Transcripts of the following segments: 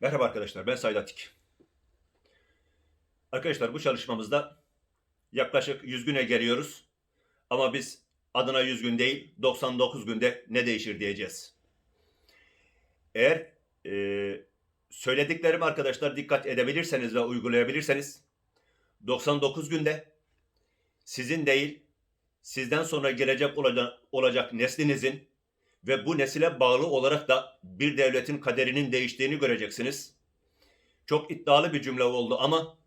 Merhaba arkadaşlar, ben Said Atik. Arkadaşlar bu çalışmamızda yaklaşık 100 güne geliyoruz. Ama biz adına 100 gün değil, 99 günde ne değişir diyeceğiz. Eğer e, söylediklerimi arkadaşlar dikkat edebilirseniz ve uygulayabilirseniz 99 günde sizin değil, sizden sonra gelecek olacak, olacak neslinizin ve bu nesile bağlı olarak da bir devletin kaderinin değiştiğini göreceksiniz. Çok iddialı bir cümle oldu ama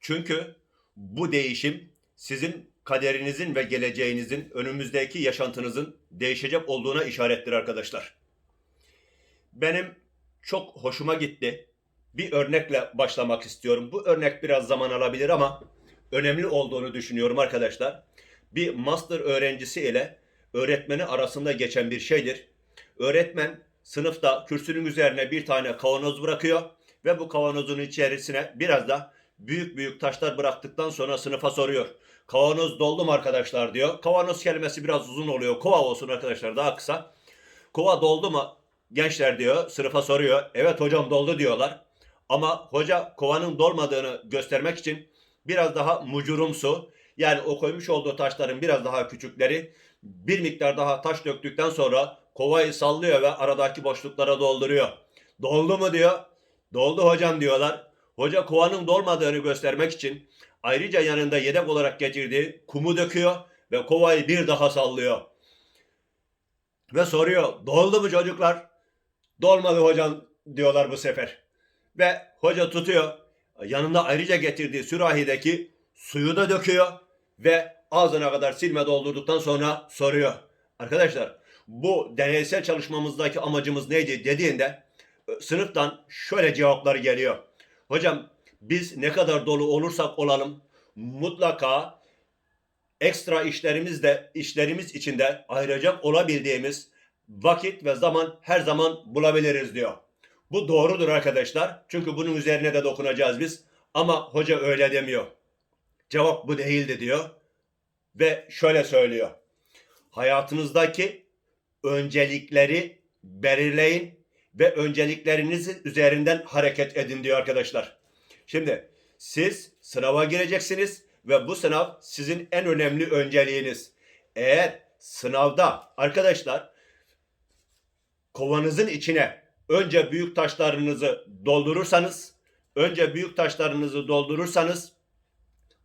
çünkü bu değişim sizin kaderinizin ve geleceğinizin, önümüzdeki yaşantınızın değişecek olduğuna işarettir arkadaşlar. Benim çok hoşuma gitti. Bir örnekle başlamak istiyorum. Bu örnek biraz zaman alabilir ama önemli olduğunu düşünüyorum arkadaşlar. Bir master öğrencisi ile öğretmeni arasında geçen bir şeydir. Öğretmen sınıfta kürsünün üzerine bir tane kavanoz bırakıyor ve bu kavanozun içerisine biraz da büyük büyük taşlar bıraktıktan sonra sınıfa soruyor. Kavanoz doldu mu arkadaşlar diyor. Kavanoz kelimesi biraz uzun oluyor. Kova olsun arkadaşlar daha kısa. Kova doldu mu gençler diyor. Sınıfa soruyor. Evet hocam doldu diyorlar. Ama hoca kovanın dolmadığını göstermek için biraz daha mucurumsu yani o koymuş olduğu taşların biraz daha küçükleri bir miktar daha taş döktükten sonra kovayı sallıyor ve aradaki boşluklara dolduruyor. Doldu mu diyor. Doldu hocam diyorlar. Hoca kovanın dolmadığını göstermek için ayrıca yanında yedek olarak getirdiği kumu döküyor ve kovayı bir daha sallıyor. Ve soruyor doldu mu çocuklar? Dolmadı hocam diyorlar bu sefer. Ve hoca tutuyor. Yanında ayrıca getirdiği sürahideki suyu da döküyor ve ağzına kadar silme doldurduktan sonra soruyor. Arkadaşlar bu deneysel çalışmamızdaki amacımız neydi dediğinde e, sınıftan şöyle cevaplar geliyor. Hocam biz ne kadar dolu olursak olalım mutlaka ekstra işlerimizde işlerimiz içinde ayıracak olabildiğimiz vakit ve zaman her zaman bulabiliriz diyor. Bu doğrudur arkadaşlar. Çünkü bunun üzerine de dokunacağız biz. Ama hoca öyle demiyor. Cevap bu değildi diyor. Ve şöyle söylüyor. Hayatınızdaki öncelikleri belirleyin ve önceliklerinizin üzerinden hareket edin diyor arkadaşlar. Şimdi siz sınava gireceksiniz ve bu sınav sizin en önemli önceliğiniz. Eğer sınavda arkadaşlar kovanızın içine önce büyük taşlarınızı doldurursanız, önce büyük taşlarınızı doldurursanız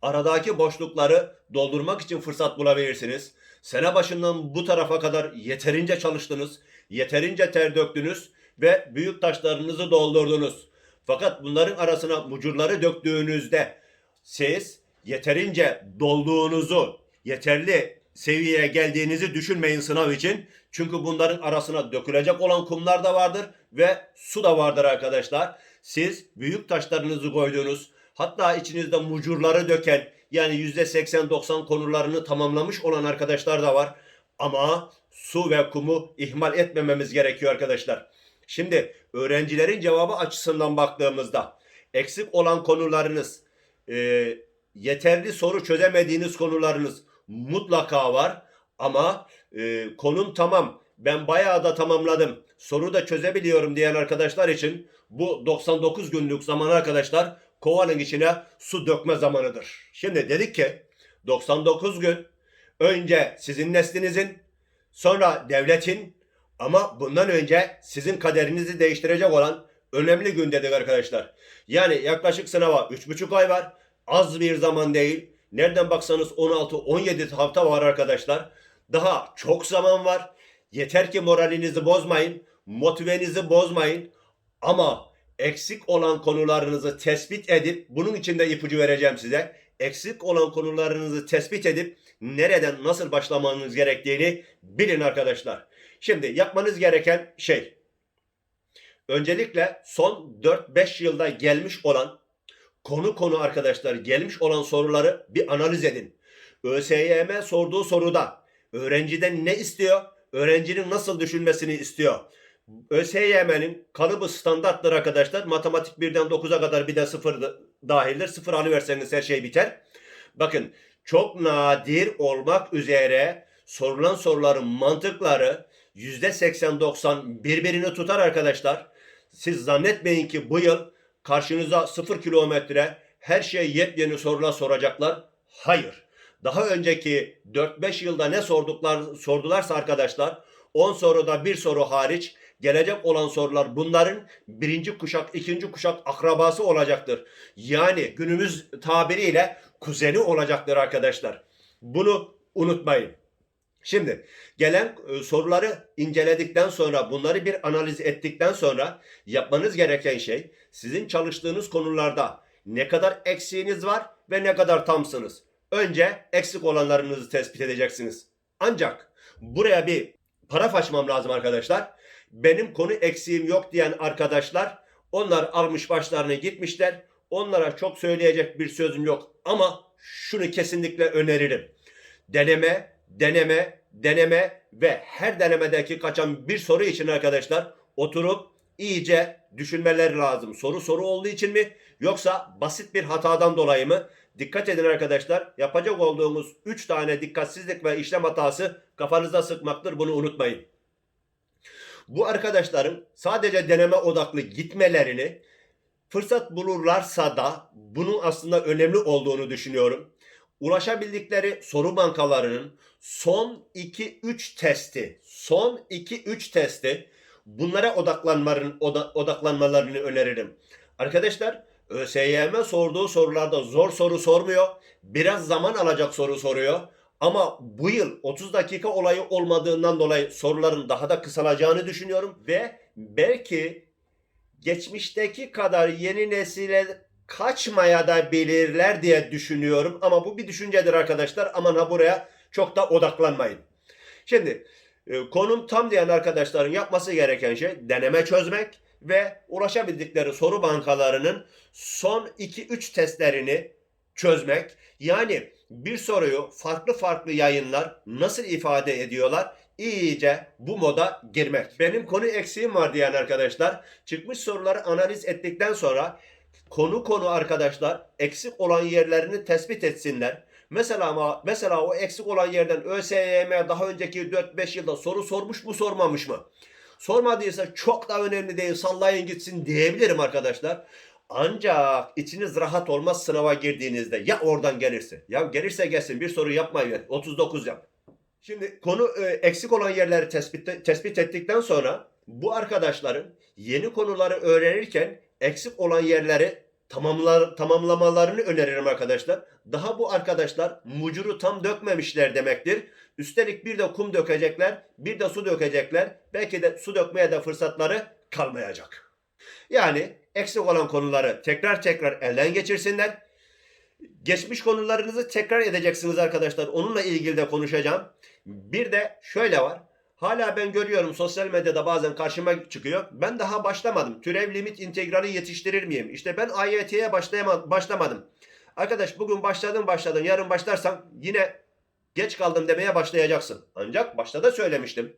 aradaki boşlukları doldurmak için fırsat bulabilirsiniz. Sene başından bu tarafa kadar yeterince çalıştınız, yeterince ter döktünüz ve büyük taşlarınızı doldurdunuz. Fakat bunların arasına mucurları döktüğünüzde siz yeterince dolduğunuzu, yeterli seviyeye geldiğinizi düşünmeyin sınav için. Çünkü bunların arasına dökülecek olan kumlar da vardır ve su da vardır arkadaşlar. Siz büyük taşlarınızı koydunuz. Hatta içinizde mucurları döken yani %80-90 konularını tamamlamış olan arkadaşlar da var. Ama su ve kumu ihmal etmememiz gerekiyor arkadaşlar. Şimdi öğrencilerin cevabı açısından baktığımızda eksik olan konularınız, e, yeterli soru çözemediğiniz konularınız mutlaka var. Ama e, konum tamam, ben bayağı da tamamladım, soru da çözebiliyorum diyen arkadaşlar için bu 99 günlük zaman arkadaşlar kovanın içine su dökme zamanıdır. Şimdi dedik ki 99 gün önce sizin neslinizin sonra devletin ama bundan önce sizin kaderinizi değiştirecek olan önemli gün dedik arkadaşlar. Yani yaklaşık sınava 3,5 ay var. Az bir zaman değil. Nereden baksanız 16-17 hafta var arkadaşlar. Daha çok zaman var. Yeter ki moralinizi bozmayın. Motivenizi bozmayın. Ama eksik olan konularınızı tespit edip bunun için de ipucu vereceğim size. Eksik olan konularınızı tespit edip nereden nasıl başlamanız gerektiğini bilin arkadaşlar. Şimdi yapmanız gereken şey öncelikle son 4-5 yılda gelmiş olan konu konu arkadaşlar gelmiş olan soruları bir analiz edin. ÖSYM sorduğu soruda öğrenciden ne istiyor? Öğrencinin nasıl düşünmesini istiyor? ÖSYM'nin kalıbı standarttır arkadaşlar. Matematik 1'den 9'a kadar bir de 0 dahildir. 0 alıverseniz her şey biter. Bakın çok nadir olmak üzere sorulan soruların mantıkları %80-90 birbirini tutar arkadaşlar. siz zannetmeyin ki bu yıl karşınıza sıfır kilometre her şey yepyeni sorular soracaklar. Hayır. Daha önceki 4-5 yılda ne sorduklar sordularsa arkadaşlar 10 soruda bir soru hariç gelecek olan sorular bunların birinci kuşak, ikinci kuşak akrabası olacaktır. Yani günümüz tabiriyle kuzeni olacaktır arkadaşlar. Bunu unutmayın. Şimdi gelen e, soruları inceledikten sonra bunları bir analiz ettikten sonra yapmanız gereken şey sizin çalıştığınız konularda ne kadar eksiğiniz var ve ne kadar tamsınız. Önce eksik olanlarınızı tespit edeceksiniz. Ancak buraya bir para açmam lazım arkadaşlar. Benim konu eksiğim yok diyen arkadaşlar onlar almış başlarını gitmişler. Onlara çok söyleyecek bir sözüm yok ama şunu kesinlikle öneririm. Deneme, deneme, deneme ve her denemedeki kaçan bir soru için arkadaşlar oturup iyice düşünmeleri lazım. Soru soru olduğu için mi yoksa basit bir hatadan dolayı mı? Dikkat edin arkadaşlar. Yapacak olduğumuz 3 tane dikkatsizlik ve işlem hatası kafanıza sıkmaktır. Bunu unutmayın. Bu arkadaşların sadece deneme odaklı gitmelerini fırsat bulurlarsa da bunun aslında önemli olduğunu düşünüyorum. Ulaşabildikleri soru bankalarının son 2-3 testi, son 2-3 testi bunlara odaklanmaların, oda- odaklanmalarını öneririm. Arkadaşlar ÖSYM sorduğu sorularda zor soru sormuyor. Biraz zaman alacak soru soruyor. Ama bu yıl 30 dakika olayı olmadığından dolayı soruların daha da kısalacağını düşünüyorum. Ve belki geçmişteki kadar yeni nesile kaçmaya da bilirler diye düşünüyorum. Ama bu bir düşüncedir arkadaşlar. Aman ha buraya çok da odaklanmayın. Şimdi e, konum tam diyen arkadaşların yapması gereken şey deneme çözmek ve ulaşabildikleri soru bankalarının son 2-3 testlerini çözmek. Yani bir soruyu farklı farklı yayınlar nasıl ifade ediyorlar iyice bu moda girmek. Benim konu eksiğim var diyen arkadaşlar çıkmış soruları analiz ettikten sonra konu konu arkadaşlar eksik olan yerlerini tespit etsinler. Mesela mesela o eksik olan yerden ÖSYM daha önceki 4-5 yılda soru sormuş mu sormamış mı? Sormadıysa çok da önemli değil sallayın gitsin diyebilirim arkadaşlar. Ancak içiniz rahat olmaz sınava girdiğinizde. Ya oradan gelirse. Ya gelirse gelsin bir soru yapmayın. 39 yap. Şimdi konu e, eksik olan yerleri tespit, tespit ettikten sonra bu arkadaşların yeni konuları öğrenirken eksik olan yerleri tamamlar, tamamlamalarını öneririm arkadaşlar. Daha bu arkadaşlar mucuru tam dökmemişler demektir. Üstelik bir de kum dökecekler, bir de su dökecekler. Belki de su dökmeye de fırsatları kalmayacak. Yani eksik olan konuları tekrar tekrar elden geçirsinler. Geçmiş konularınızı tekrar edeceksiniz arkadaşlar. Onunla ilgili de konuşacağım. Bir de şöyle var. Hala ben görüyorum sosyal medyada bazen karşıma çıkıyor. Ben daha başlamadım. Türev limit integrali yetiştirir miyim? İşte ben AYT'ye başlamadım. Arkadaş bugün başladın başladın. Yarın başlarsan yine geç kaldım demeye başlayacaksın. Ancak başta da söylemiştim.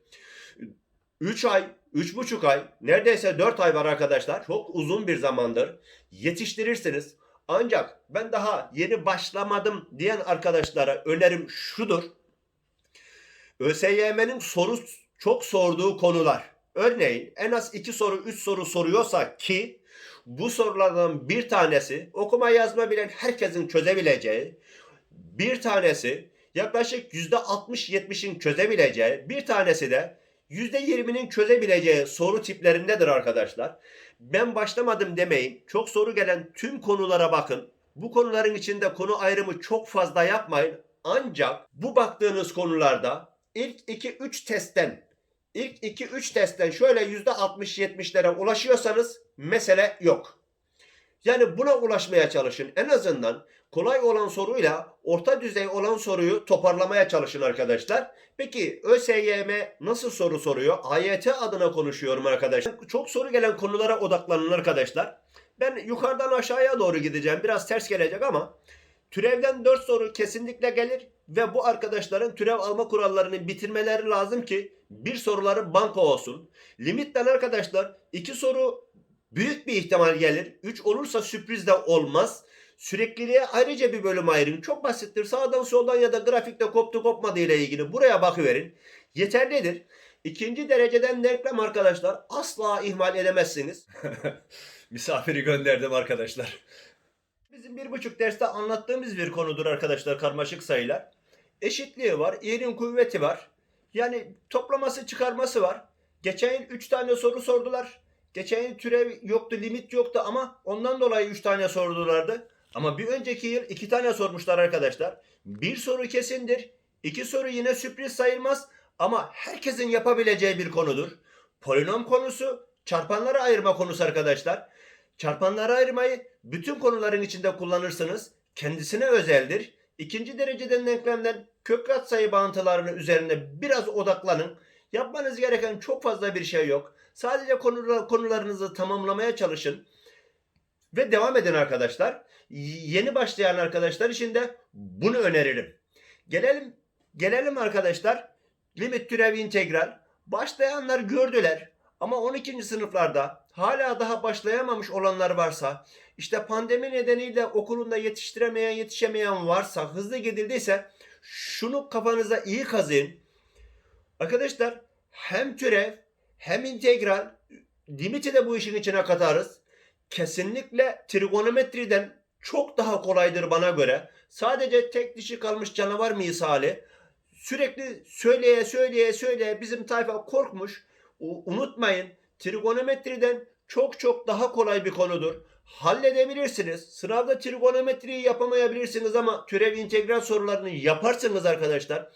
3 ay, 3,5 ay, neredeyse 4 ay var arkadaşlar. Çok uzun bir zamandır. Yetiştirirsiniz. Ancak ben daha yeni başlamadım diyen arkadaşlara önerim şudur. ÖSYM'nin soru çok sorduğu konular. Örneğin en az 2 soru 3 soru soruyorsa ki bu sorulardan bir tanesi okuma yazma bilen herkesin çözebileceği, bir tanesi yaklaşık %60-70'in çözebileceği, bir tanesi de %20'nin çözebileceği soru tiplerindedir arkadaşlar. Ben başlamadım demeyin. Çok soru gelen tüm konulara bakın. Bu konuların içinde konu ayrımı çok fazla yapmayın. Ancak bu baktığınız konularda ilk 2-3 testten ilk 2-3 testten şöyle %60-70'lere ulaşıyorsanız mesele yok. Yani buna ulaşmaya çalışın. En azından kolay olan soruyla orta düzey olan soruyu toparlamaya çalışın arkadaşlar. Peki ÖSYM nasıl soru soruyor? AYT adına konuşuyorum arkadaşlar. Çok soru gelen konulara odaklanın arkadaşlar. Ben yukarıdan aşağıya doğru gideceğim. Biraz ters gelecek ama türevden 4 soru kesinlikle gelir ve bu arkadaşların türev alma kurallarını bitirmeleri lazım ki bir soruları banka olsun. Limitten arkadaşlar 2 soru büyük bir ihtimal gelir. 3 olursa sürpriz de olmaz. Sürekliliğe ayrıca bir bölüm ayırın. Çok basittir. Sağdan soldan ya da grafikte koptu kopmadığı ile ilgili buraya bakıverin. Yeterlidir. İkinci dereceden denklem arkadaşlar asla ihmal edemezsiniz. Misafiri gönderdim arkadaşlar. Bizim bir buçuk derste anlattığımız bir konudur arkadaşlar karmaşık sayılar. Eşitliği var, i'nin kuvveti var. Yani toplaması çıkarması var. Geçen yıl 3 tane soru sordular. Geçen yıl türev yoktu, limit yoktu ama ondan dolayı 3 tane sordulardı. Ama bir önceki yıl 2 tane sormuşlar arkadaşlar. Bir soru kesindir. iki soru yine sürpriz sayılmaz ama herkesin yapabileceği bir konudur. Polinom konusu, çarpanları ayırma konusu arkadaşlar. Çarpanları ayırmayı bütün konuların içinde kullanırsınız. Kendisine özeldir. İkinci dereceden denklemden kök katsayı bağıntılarının üzerine biraz odaklanın. Yapmanız gereken çok fazla bir şey yok. Sadece konular, konularınızı tamamlamaya çalışın. Ve devam edin arkadaşlar. Yeni başlayan arkadaşlar için de bunu öneririm. Gelelim gelelim arkadaşlar. Limit türev integral. Başlayanlar gördüler. Ama 12. sınıflarda hala daha başlayamamış olanlar varsa, işte pandemi nedeniyle okulunda yetiştiremeyen, yetişemeyen varsa, hızlı gidildiyse şunu kafanıza iyi kazıyın. Arkadaşlar hem türev hem integral limiti de bu işin içine katarız. Kesinlikle trigonometriden çok daha kolaydır bana göre. Sadece tek dişi kalmış canavar misali. Sürekli söyleye söyleye söyleye bizim tayfa korkmuş. Unutmayın trigonometriden çok çok daha kolay bir konudur. Halledebilirsiniz. Sınavda trigonometriyi yapamayabilirsiniz ama türev integral sorularını yaparsınız arkadaşlar.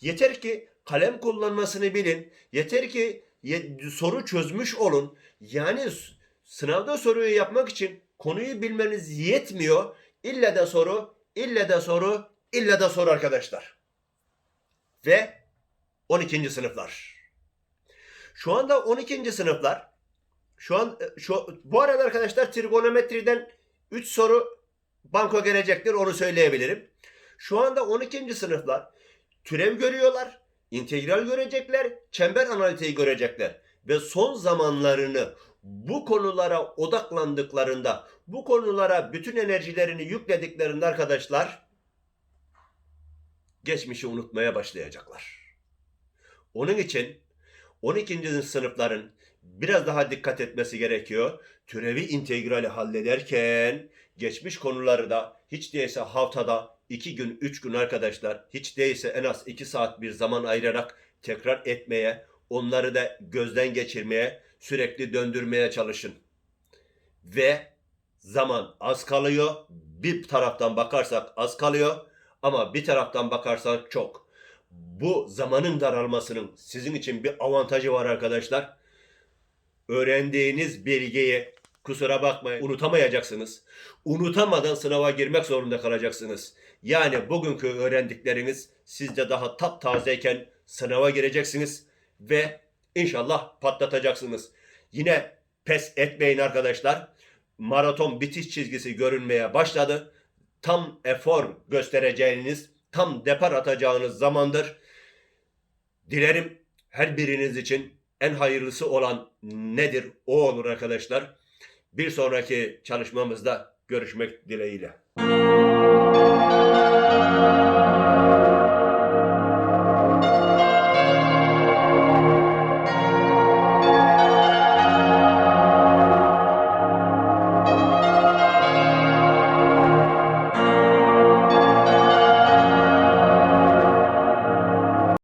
Yeter ki kalem kullanmasını bilin. Yeter ki soru çözmüş olun. Yani sınavda soruyu yapmak için konuyu bilmeniz yetmiyor. İlle de soru, ille de soru, ille de soru arkadaşlar. Ve 12. sınıflar. Şu anda 12. sınıflar şu an e, şu bu arada arkadaşlar trigonometriden 3 soru banko gelecektir onu söyleyebilirim. Şu anda 12. sınıflar türev görüyorlar, integral görecekler, çember analitiği görecekler ve son zamanlarını bu konulara odaklandıklarında, bu konulara bütün enerjilerini yüklediklerinde arkadaşlar geçmişi unutmaya başlayacaklar. Onun için 12. sınıfların biraz daha dikkat etmesi gerekiyor. Türevi integrali hallederken geçmiş konuları da hiç değilse haftada 2 gün 3 gün arkadaşlar hiç değilse en az 2 saat bir zaman ayırarak tekrar etmeye onları da gözden geçirmeye sürekli döndürmeye çalışın. Ve zaman az kalıyor. Bir taraftan bakarsak az kalıyor ama bir taraftan bakarsak çok. Bu zamanın daralmasının sizin için bir avantajı var arkadaşlar. Öğrendiğiniz bilgiyi kusura bakmayın unutamayacaksınız. Unutamadan sınava girmek zorunda kalacaksınız. Yani bugünkü öğrendikleriniz sizde daha taptazeyken sınava gireceksiniz ve inşallah patlatacaksınız. Yine pes etmeyin arkadaşlar. Maraton bitiş çizgisi görünmeye başladı. Tam efor göstereceğiniz, tam depar atacağınız zamandır. Dilerim her biriniz için en hayırlısı olan nedir? O olur arkadaşlar. Bir sonraki çalışmamızda görüşmek dileğiyle.